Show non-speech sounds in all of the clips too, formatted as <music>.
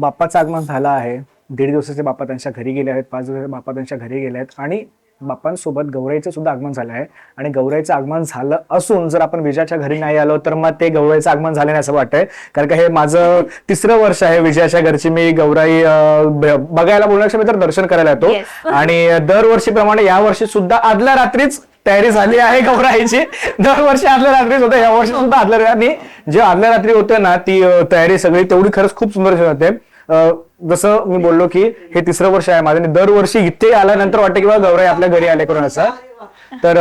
बाप्पाचं आगमन झालं आहे. दीड दिवसाचे बाप्पा त्यांच्या घरी गेले आहेत पाच दिवसाचे बाप्पा त्यांच्या घरी गेले आहेत आणि बाप्पांसोबत गौराईचं सुद्धा आगमन झालं आहे. आणि गौराईचं आगमन झालं असून जर आपण विजयाच्या घरी नाही आलो तर मग ते गौराईचं आगमन झालं नाही असं वाटतंय. कारण का हे माझं तिसरं वर्ष आहे विजयाच्या घरची. मी गौराई बघायला बोलण्यापेक्षा मी तर दर्शन करायला येतो. आणि दरवर्षीप्रमाणे या वर्षी सुद्धा आदल्या रात्रीच तयारी झाली आहे गौराईची. दरवर्षी आदल्या रात्रीच होते या वर्षी सुद्धा आदल्या रात्री जे आदल्या रात्री होते ना ती तयारी सगळी तेवढी खरंच खूप सुंदर होते. जसं मी बोललो की हे तिसरं वर्ष आहे माझं. आणि दरवर्षी इथे आल्यानंतर वाटतं की गौराई आपल्या घरी आले करून असं तर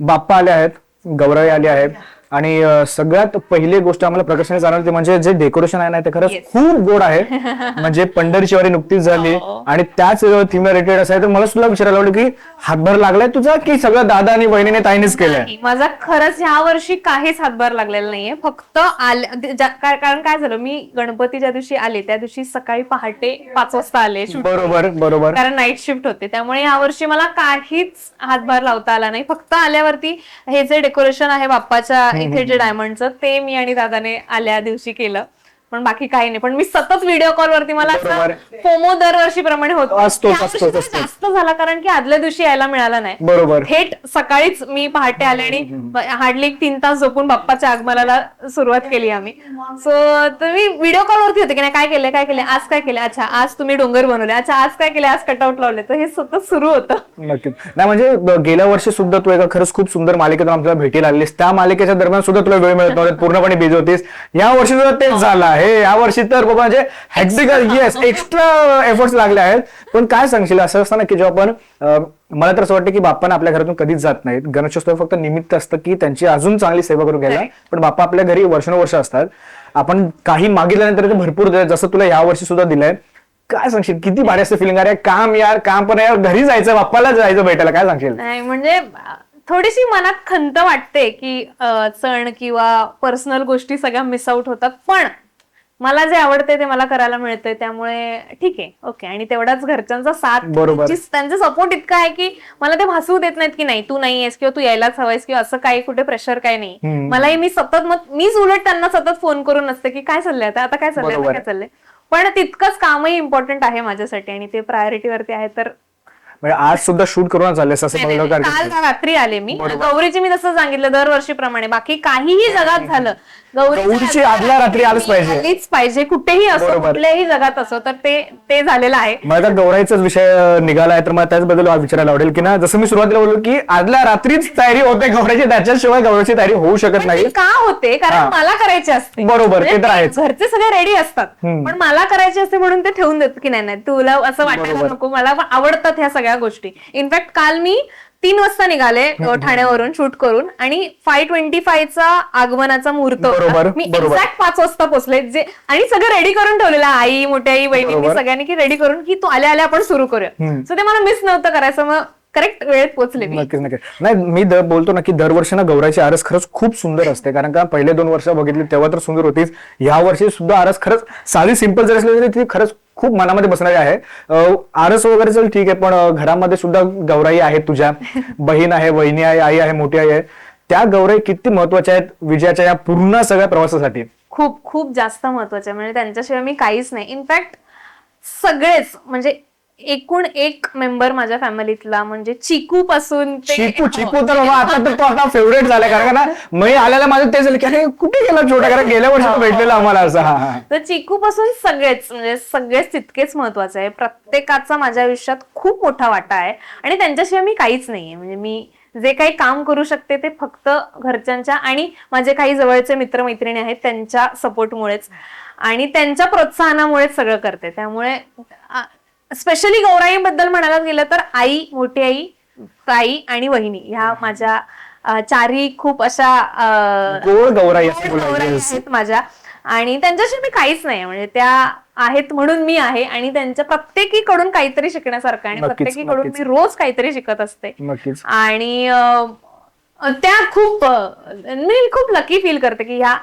बाप्पा आले आहेत. गौराई आली आहे. आणि सगळ्यात पहिली गोष्ट आम्हाला प्रकर्षाने जाणवते म्हणजे जे डेकोरेशन आहे ना ते खरंच. खूप गोड आहे. <laughs> म्हणजे पंढरीची वारी नुकतीच झाली हो. आणि त्याच थीम रिलेटेड असं आहे. तर मला सुद्धा विचारायला आवडलं की हातभार लागलाय तुझा की सगळं दादा आणि बहिणीने ताईनेच केलंय? नाही, माझा खरंच ह्या वर्षी काहीच हातभार लागलेला नाहीये. फक्त आले ज्या- का- कारण काय झालं मी गणपती ज्या दिवशी आले त्या दिवशी सकाळी पहाटे पाच वाजता आले shoot बरोबर बरोबर. कारण नाईट शिफ्ट होते. त्यामुळे यावर्षी मला काहीच हातभार लावता आला नाही. फक्त आल्यावरती हे जे डेकोरेशन आहे बाप्पाच्या इथे जे डायमंडचं ते मी आणि दादाने आल्या दिवशी केलं. पण बाकी काही नाही. पण मी सतत व्हिडिओ कॉल वरती मला. फोमो दरवर्षी प्रमाणे होतो. असतोच. जास्त झाला कारण की आदल्या दिवशी यायला मिळालं नाही. बरोबर. थेट सकाळीच मी पहाटे आले आणि हार्डली एक तीन तास झोपून बाप्पाच्या आगमनाला सुरुवात केली आम्ही. सो तुम्ही व्हिडिओ कॉल वरती होते की नाही? काय केलंय काय केलंय आज काय केलंय अच्छा आज तुम्ही डोंगर बनवले. अच्छा आज काय केलंय आज कटआउट लावले. तर हे सतत सुरू होतं. नक्कीच. नाही म्हणजे गेल्या वर्षी सुद्धा तू एका खरंच खूप सुंदर मालिकेतून आमच्याला भेटीला आलीस त्या मालिकेच्या दरम्यान सुद्धा तुला वेळ मिळत नव्हता. पूर्णपणे बिझी होतीस. या वर्षी सुद्धा तेच झालं आहे. या वर्षी तर बाबा म्हणजे हॅक्टिकल येस एक्स्ट्रा एफर्ट्स लागले आहेत. पण काय सांगशील असं असतं ना की जेव्हा आपण मला तर असं वाटतं की बाप्पांना आपल्या घरातून कधीच जात नाहीत. गणेशोत्सव फक्त निमित्त असतं की त्यांची अजून चांगली सेवा करून घ्यायला. पण बाप्पा आपल्या घरी वर्षानुवर्ष असतात. आपण काही मागितल्यानंतर ते भरपूर जसं तुला या वर्षी सुद्धा दिलंय. काय सांगशील किती भारी असं फिलिंग अरे काम यार काम पण यार घरी जायचं बाप्पाला जायचं भेटायला. काय सांगशील? नाही म्हणजे थोडीशी मनात खंत वाटते की सण किंवा पर्सनल गोष्टी सगळ्या मिस आउट होतात. पण मला जे आवडते ते मला करायला मिळतंय त्यामुळे ठीक आहे ओके. आणि तेवढाच घरच्यांचा साथ बरोबर. त्यांची- त्यांचा सपोर्ट इतका आहे की मला ते भासवू देत नाहीत की नाही तू नाही आहेस किंवा तू यायलाच हवायस किंवा असं काही कुठे प्रेशर काही नाही. हम्म. मलाही मी सतत मग मीच उलट त्यांना सतत फोन करून असते की काय चाललंय आता? आता काय चाललंय? आता बरोबर. काय चाललंय? पण तितकंच कामही इम्पॉर्टंट आहे माझ्यासाठी आणि ते प्रायोरिटीवरती आहे तर म्हणजे आज सुद्धा शूट आलेस असं नाही, नाही. काल रात्री आले मी. गौरीची मी तसं सांगितलं दरवर्षीप्रमाणे. बाकी काहीही जगात झालं गौरीची आदल्या रात्री आलंच पाहिजे. आलीच पाहिजे कुठेही असो बरोबर. कुठल्याही जगात असो तर ते ते झालेलं आहे मला तर गौराईचाच विषय निघाला आहे तर मला त्याचबद्दल विचारायला आवडेल की ना जसं मी सुरुवातीला बोललो की आदल्या रात्रीच तयारी होते गौराईची त्याच्याशिवाय गौराईची तयारी होऊ शकत पण नाही ती का होते कारण. मला करायची असते बरोबर, ते म्हणजे तर आहेच. घरचे सगळे रेडी असतात हम्म. पण मला करायची असते म्हणून ते ठेवून देत की नाही नाही तुला असं वाटायला बरोबर. नको मला आवडतात ह्या सगळ्या गोष्टी इनफॅक्ट काल मी तीन वाजता निघाले अ, ठाण्यावरून शूट करून आणि फाय ट्वेंटी चा आगमनाचा मुहूर्त होता. बरोबर, मी बरोबर. एक्झॅक्ट पाच वाजता पोहोचले जे आणि सगळं रेडी करून ठेवलेलं आई मोठी आई बहिणींनी बरोबर. सगळ्यांनी की रेडी करून की तू आल्या आल्या आपण सुरू करूया हम्म. सो ते मला मिस नव्हतं करायचं मग करेक्ट वेळेत पोहोचले मी नक्कीच नक्कीच नाही मी द- बोलतो ना की दरवर्षी ना गौराईची आरस खरंच खूप सुंदर असते कारण का पहिले दोन वर्ष बघितली तेव्हा तर सुंदर होतीच या वर्षी सुद्धा आरस खरंच साधी सिंपल जरी असली तरी ती खरंच खूप मनामध्ये बसणारी आहे. आरस वगैरे चल ठीक आहे पण घरामध्ये सुद्धा गौराई आहे तुझ्या. <laughs> बहीण आहे वहिनी आहे आई आहे मोठी आई आहे. त्या गौराई किती महत्त्वाच्या आहेत विजयाच्या या पूर्ण सगळ्या प्रवासासाठी? खूप खूप जास्त महत्वाचं आहे म्हणजे त्यांच्याशिवाय मी काहीच नाही. इनफॅक्ट सगळेच म्हणजे एकूण एक मेंबर माझ्या फॅमिलीतला म्हणजे चिकू पासून ते- चिकू चिकू तर बाबा आता तर तो आता फेवरेट झालाय कारण का ना मी आल्याला माझं ते झालं की अरे कुठे गेला छोटा? कारण गेल्या वर्षी भेटलेला आम्हाला असं. हा हा. तर चिकू पासून सगळेच म्हणजे सगळेच तितकेच महत्त्वाचे आहे. प्रत्येकाचा माझ्या आयुष्यात खूप मोठा वाटा आहे. आणि त्यांच्याशिवाय मी काहीच नाहीये. म्हणजे मी जे काही काम करू शकते ते फक्त घरच्यांच्या आणि माझे काही जवळचे मित्रमैत्रिणी आहेत त्यांच्या सपोर्टमुळेच आणि त्यांच्या प्रोत्साहनामुळेच सगळं करते. त्यामुळे स्पेशली गौराईबद्दल म्हणायला गेलं तर आई मोठी आई ताई आणि वहिनी ह्या माझ्या अं, चारही खूप अशा अं, गोड गौराई असं गौराई बोलायचं आहेत माझ्या. आणि त्यांच्याशी मी काहीच नाही म्हणजे त्या आहेत म्हणून मी आहे आणि त्यांच्या प्रत्येकीकडून काहीतरी शिकण्यासारखं आहे आणि नक्कीच, प्रत्येकीकडून नक्कीच. मी रोज काहीतरी शिकत असते. नक्कीच. आणि अं, त्या खूप अं, मी खूप लकी फील करते की ह्या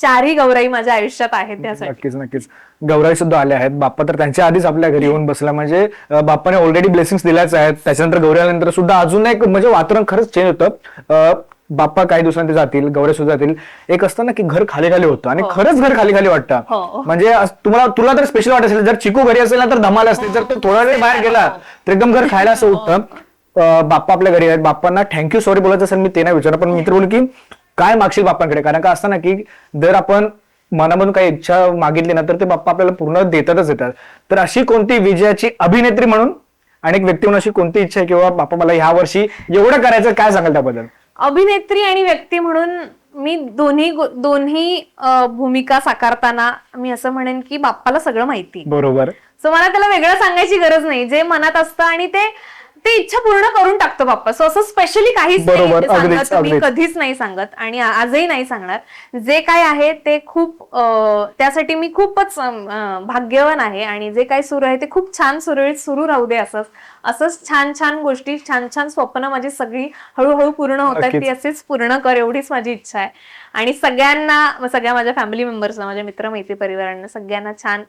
चारही गौराई माझ्या आयुष्यात आहेत त्यासाठी. नक्कीच नक्कीच. गौराई सुद्धा आल्या आहेत. बाप्पा तर त्यांच्या आधीच आपल्या घरी येऊन बसला. म्हणजे अं, बाप्पाने ऑलरेडी ब्लेसिंग दिल्याच आहेत. त्याच्यानंतर गौरी आल्यानंतर सुद्धा अजून एक म्हणजे वातावरण खरंच चेंज होतं. अं, बाप्पा काही दिवसांनी जातील गौरे सुद्धा जातील. एक असतं ना की घर खाली खाली होतं. आणि हो. खरंच घर खाली खाली वाटतं. हो. म्हणजे अस- तुम्हाला तुला तर स्पेशल वाटत असेल. जर चिकू घरी असेल ना तर धमाल असते. जर तो थोडा वेळ बाहेर गेला तर एकदम घर खायला असं अं, बाप्पा आपल्या घरी आहेत. बाप्पांना थँक्यू सॉरी बोलायचं असेल मी ते नाही विचारलं पण मित्र बोल की काय मागशील बाप्पांकडे? कारण का असतं ना की जर आपण मनामधून काही इच्छा मागितली ना तर ते बाप्पा आपल्याला पूर्ण देतातच देतात. तर अशी कोणती विजयाची अभिनेत्री म्हणून आणि एक व्यक्ती म्हणून अशी कोणती इच्छा आहे किंवा बाप्पा मला ह्या वर्षी एवढं करायचं काय सांगाल त्याबद्दल? अभिनेत्री आणि व्यक्ती म्हणून मी दोन्ही दोन्ही भूमिका साकारताना मी असं म्हणेन की बाप्पाला सगळं माहिती बरोबर. सो मला त्याला वेगळं सांगायची गरज नाही. जे मनात असतं आणि ते ते इच्छा पूर्ण करून टाकतो बाप्पा सो असं स्पेशली काहीच नाही बरोबर, सांगत मी अगदीच. कधीच नाही सांगत आणि आ- आजही नाही सांगणार जे काय आहे ते खूप अं, त्यासाठी मी खूपच अं, अं, भाग्यवान आहे आणि जे काय सुरू आहे ते खूप छान सुरळीत सुरू राहू दे असंच असंच छान छान गोष्टी छान छान स्वप्न माझी सगळी हळूहळू पूर्ण होत आहेत ती. असेच पूर्ण कर एवढीच माझी इच्छा आहे आणि सगळ्यांना सगळ्या माझ्या फॅमिली मेंबर्सना माझ्या मित्र मैत्री परिवारांना सगळ्यांना छान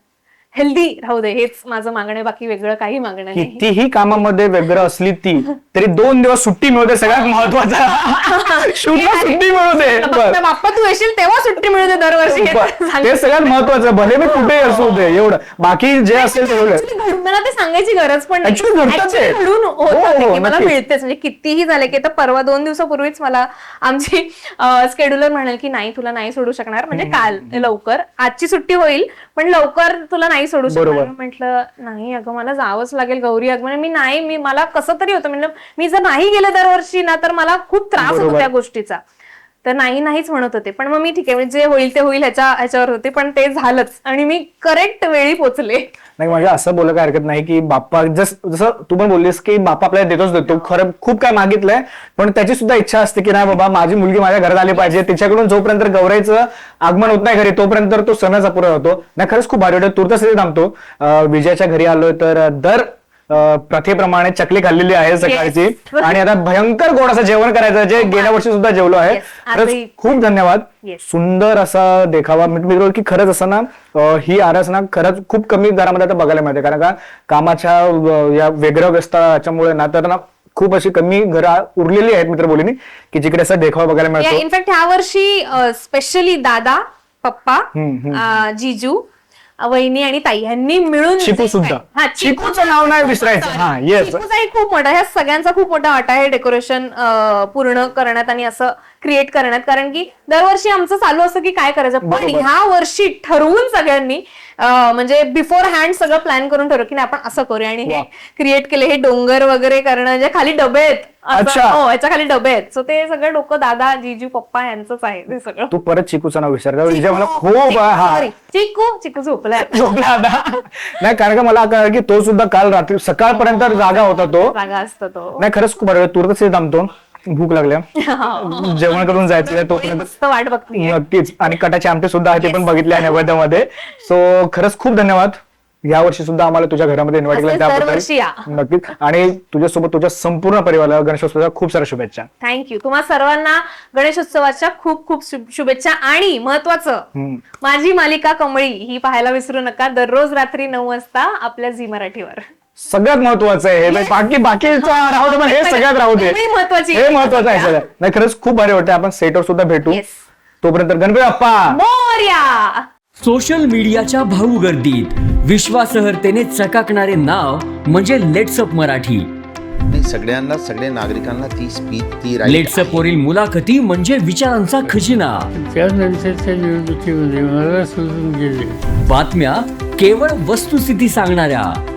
हेल्दी राहू दे हेच माझं मागणं बाकी वेगळं काही मागणं नाही कितीही कामामध्ये व्यग्र असली ती तरी दोन दिवस सुट्टी मिळू दे सगळ्यात महत्त्वाचा <laughs> शूटला सुट्टी मिळू दे फक्त बस. बाप्पा तू येशील तेव्हा सुट्टी मिळू दे दरवर्षी हे. सांग. ते सगळ्यात महत्वाचं भले मी कुठे असू दे एवढं बाकी जे असेल ते एवढं Actually घडून- मला ते सांगायची गरज पण नाही Actually ते. घडून होत हो, होते हो, की मला नक्कीच. मिळतेच म्हणजे कितीही झाले की आता परवा दोन दिवसापूर्वीच मला आमची स्केड्युलर म्हणाल की नाही तुला नाही सोडू शकणार म्हणजे काल लवकर आजची सुट्टी होईल पण लवकर तुला नाही सोडू बरोबर. शकणार म्हटलं नाही अगं मला जावंच लागेल गौरी अगं म्हणजे मी नाही मी मला कसं तरी होतं म्हणजे मी जर नाही गेले दरवर्षी ना तर मला खूप त्रास होतो. त्या गोष्टीचा तर नाही नाहीच म्हणत होते. पण मग मी ठीक आहे म्हणजे जे होईल ते होईल ह्याच्या ह्याच्यावर होते. पण ते झालंच. आणि मी करेक्ट वेळी पोचले. नाही म्हणजे असं बोलायला काही हरकत नाही की बाप्पा जस जसं तू पण बोललीस की बाप्पा आपल्याला देतोच देतो. खरं खूप काय मागितलंय पण त्याची सुद्धा इच्छा असते की नाही बाबा माझी मुलगी माझ्या घरात आली पाहिजे. तिच्याकडून जोपर्यंत गौराईचं आगमन होत नाही घरी तोपर्यंत तो सणच अपुरा होतो. नाही खरंच खूप भारी वाटतं तुर्त स्थिती थांबतो. विजयाच्या घरी आलोय तर दर प्रथेप्रमाणे चकली खाल्लेली आहे सकाळची. आणि आता भयंकर गोड असं जेवण करायचं जे गेल्या वर्षी सुद्धा जेवलो आहे. खरंच. खूप धन्यवाद. सुंदर असा देखावा मी मी बोललो की खरंच असं ना ही आरस ना खरंच खूप कमी घरामध्ये आता बघायला मिळते कारण का कामाच्या या याच्यामुळे ना तर ना खूप अशी कमी घरं उरलेली आहेत मित्र बोलीनी की जिकडे असा देखावा बघायला मिळतो इनफॅक्ट ह्या वर्षी स्पेशली दादा पप्पा जिजू वहिनी आणि ताई यांनी मिळून चिकू जे सुद्धा. काय- हा, चिकू चिकूचं नाव नाही विसरायचं. हा येस चिकूचाही खूप मोठा ह्या सगळ्यांचा खूप मोठा वाटा आहे डेकोरेशन पूर्ण करण्यात आणि असं क्रिएट करण्यात. कारण की दरवर्षी आमचं चालू असतं की काय करायचं? पण बरोबर. ह्या वर्षी ठरवून सगळ्यांनी म्हणजे बिफोर हँड सगळं प्लॅन करून ठरवू की नाही आपण असं करूया. आणि हे. क्रिएट केले हे डोंगर वगैरे करणं जे खाली डबे आहेत असं- अच्छा. हो ह्याच्या खाली डबे आहेत. सो ते सगळं डोकं दादा जिजू पप्पा यांचंच आहे ते सगळं. तू परत चिकूचं नाव विसर कारण विजय मला खूप हा. चिकू चिकू झोपला आता नाही कारण का मला कळलं की तो सुद्धा काल रात्री सकाळपर्यंत जागा होता तो. जागा असतो तो. नाही खरंच खूप बरं. तुरंत थांबतो. भूक लागल्या <laughs> जेवण करून जायचं तोपर्यंत मस्त वाट बघतीये नक्कीच. आणि कटाचे आमटे सुद्धा आहे ते पण बघितले आहे नैवेद्यामध्ये. सो खरंच खूप धन्यवाद. या वर्षी सुद्धा आम्हाला तुझ्या घरामध्ये इन्व्हाइट केलं. त्याबद्दल. नक्कीच. आणि तुझ्यासोबत तुझ्या संपूर्ण परिवाराला गणेशोत्सवाच्या खूप साऱ्या शुभेच्छा. थँक्यू तुम्हा सर्वांना गणेशोत्सवाच्या खूप खूप शुभ- शुभेच्छा आणि महत्वाचं. माझी मालिका कमळी ही पाहायला विसरू नका. दररोज रात्री नऊ वाजता आपल्या झी मराठीवर. सगळ्यात महत्वाचं आहे. हे बाकी बाकीचं राहू दे पण हे सगळ्यात राहू दे. ही महत्वाची हे महत्वाचं आहे सगळ्यात. नाही खरंच खूप भारी वाटतं आपण सेटवर सुद्धा भेटू. तोपर्यंत गणपती बाप्पा! मोर्या! सोशल मीडियाच्या भाऊ गर्दीत विश्वासार्हतेने चकाकणारे नाव म्हणजे लेट्सअप मराठी. नाही सगळ्यांना सगळ्या नागरिकांना ती स्पीच ती लेट्सअप वरील मुलाखती म्हणजे विचारांचा खजिना. निवडणुकीमध्ये बातम्या केवळ वस्तुस्थिती सांगणाऱ्या.